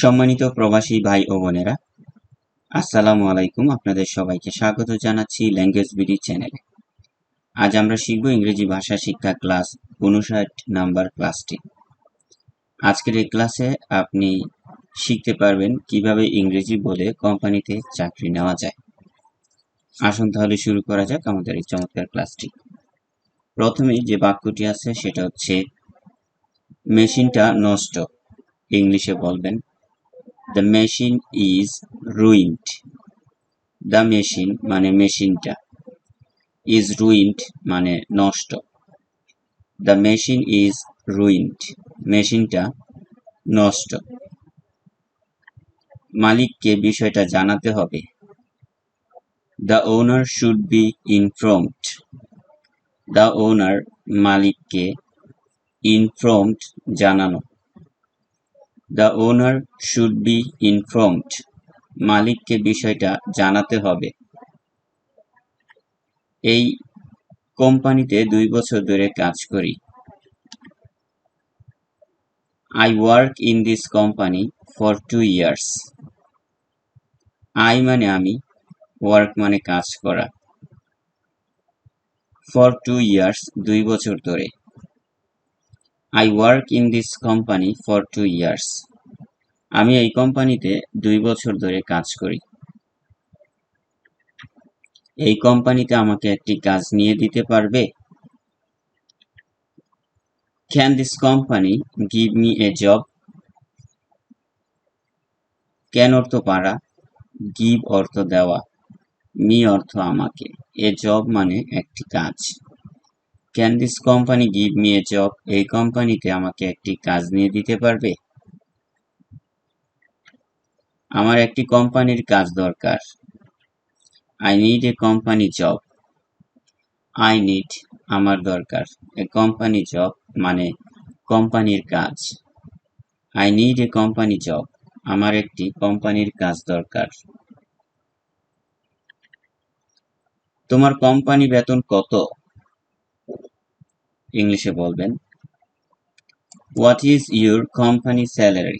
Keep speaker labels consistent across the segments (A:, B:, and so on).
A: সম্মানিত প্রবাসী ভাই ও বোনেরা, আসসালামু আলাইকুম। আপনাদের সবাইকে স্বাগত জানাচ্ছি ল্যাঙ্গুয়েজ বিডি চ্যানেলে আজ আমরা শিখব ইংরেজি ভাষা শিক্ষা ক্লাস উনষাট নাম্বার ক্লাসটি। আজকের এই ক্লাসে আপনি শিখতে পারবেন কীভাবে ইংরেজি বলে কোম্পানিতে চাকরি নেওয়া যায়। আসুন তাহলে শুরু করা যাক আমাদের এই চমৎকার ক্লাসটি। প্রথমে যে বাক্যটি আছে সেটা হচ্ছে, মেশিনটা নষ্ট ইংলিশে বলবেন। The machine is ruined the machine মানে মেশিনটা ইজ রুইন্ড মানে নষ্ট. দ্য মেশিন ইজ রুইন্ড মেশিনটা নষ্ট. মালিককে বিষয়টা জানাতে হবে। The owner should be informed the owner মালিককে ইনফর্মড জানানো। The owner should be informed মালিককে বিষয়টা জানাতে হবে। এই কোম্পানিতে দুই বছর ধরে কাজ করি। I work in this company for two years I মানে আমি ওয়ার্ক মানে কাজ করা। ফর টু ইয়ার্স দুই বছর ধরে। I work in this company for two years আমি এই কোম্পানিতে দুই বছর ধরে কাজ করি। এই কোম্পানিতে আমাকে একটি কাজ নিয়ে দিতে পারবে? Can this company give me a job can অর্থ পারা গিভ অর্থ দেওয়া। মি অর্থ আমাকে। এ জব মানে একটি কাজ। Can this company give me a job এই কোম্পানিতে আমাকে একটি কাজ নিয়ে দিতে পারবে? আমার একটি কোম্পানির কাজ দরকার। I need a company job I need আমার দরকার। এ কোম্পানি জব মানে কোম্পানির কাজ। I need a company job আমার একটি কোম্পানির কাজ দরকার। তোমার কোম্পানি বেতন কত? ইংলিশে বলবেন what is your company salary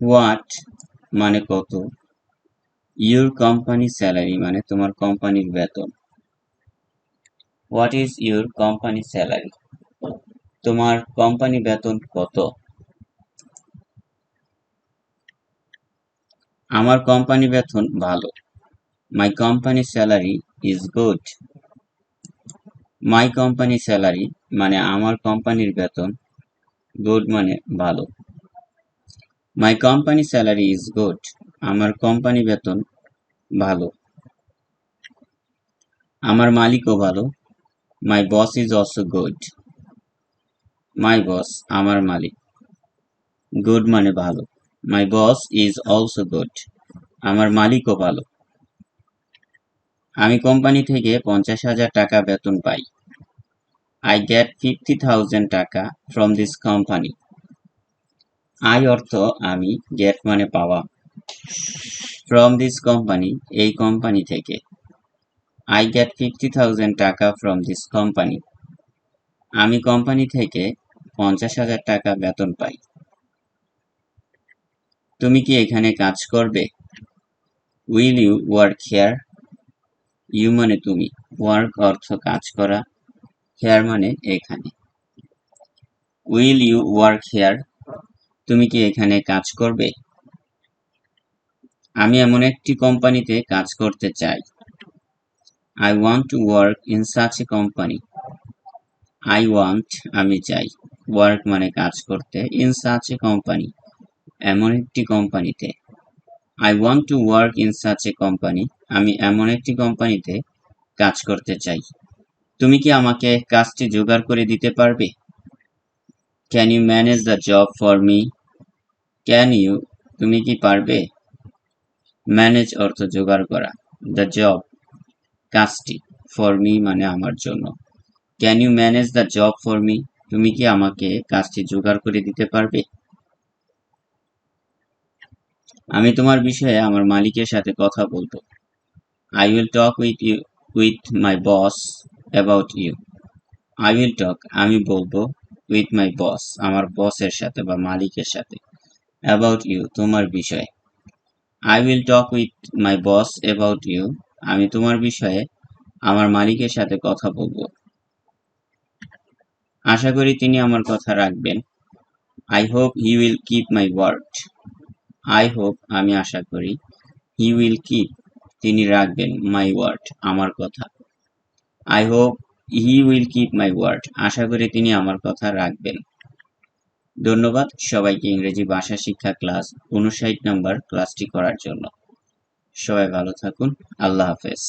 A: what মানে কত? ইউর কোম্পানি স্যালারি মানে তোমার কোম্পানির বেতন। What is your company salary তোমার কোম্পানি বেতন কত? আমার কোম্পানি বেতন ভালো। My company salary is good my company salary মানে আমার কোম্পানির বেতন গুড মানে ভালো। My company salary is good আমার কোম্পানি বেতন ভালো। আমার মালিকও ভালো my boss is also good my boss আমার মালিক। গুড মানে ভালো। My boss is also good আমার মালিকও ভালো। আমি কোম্পানি থেকে পঞ্চাশ হাজার টাকা বেতন পাই। I get fifty thousand taka from this company I অর্থ আমি গেট মানে পাওয়া। ফ্রম দিস কোম্পানি এই কোম্পানি থেকে। I get fifty thousand taka from this company আমি কোম্পানি থেকে পঞ্চাশ হাজার টাকা বেতন পাই। তুমি কি এখানে কাজ করবে? Will you work here you মানে তুমি। ওয়ার্ক অর্থ কাজ করা হেয়ার মানে এখানে। উইল ইউ ওয়ার্ক হেয়ার তুমি কি এখানে কাজ করবে? আমি এমন একটি কোম্পানিতে কাজ করতে চাই। I want to work in such a company I want আমি চাই। ওয়ার্ক মানে কাজ করতে ইন সাচ এ কোম্পানি এমন একটি কোম্পানিতে। I want to work in such a company আমি এমন একটি কোম্পানিতে কাজ করতে চাই। তুমি কি আমাকে কাজটি জোগাড় করে দিতে পারবে? Can you manage the job for me can you তুমি কি পারবে? ম্যানেজ অর্থ জোগাড় করা। দ্য জব কাজটি ফর মি মানে আমার জন্য। Can you manage the job for me তুমি কি আমাকে কাজটি জোগাড় করে দিতে পারবে? আমি তোমার বিষয়ে আমার মালিকের সাথে কথা বলব। I will talk with you with my boss about you I will talk আমি বলব উইথ মাই বস আমার বসের সাথে বা মালিকের সাথে অ্যাবাউট ইউ তোমার বিষয়ে। I will talk with my boss about you আমি তোমার বিষয়ে আমার মালিকের সাথে কথা বলব। আশা করি তিনি আমার কথা রাখবেন। I hope he will keep my word I hope আমি আশা করি হি উইল কিপ তিনি রাখবেন মাই ওয়ার্ড আমার কথা। I hope he will keep my word আশা করি তিনি আমার কথা রাখবেন। ধন্যবাদ সবাইকে ইংরেজি ভাষা শিক্ষা ক্লাস উনষাট নম্বর ক্লাসটি করার জন্য। সবাই ভালো থাকুন, আল্লাহ হাফেজ।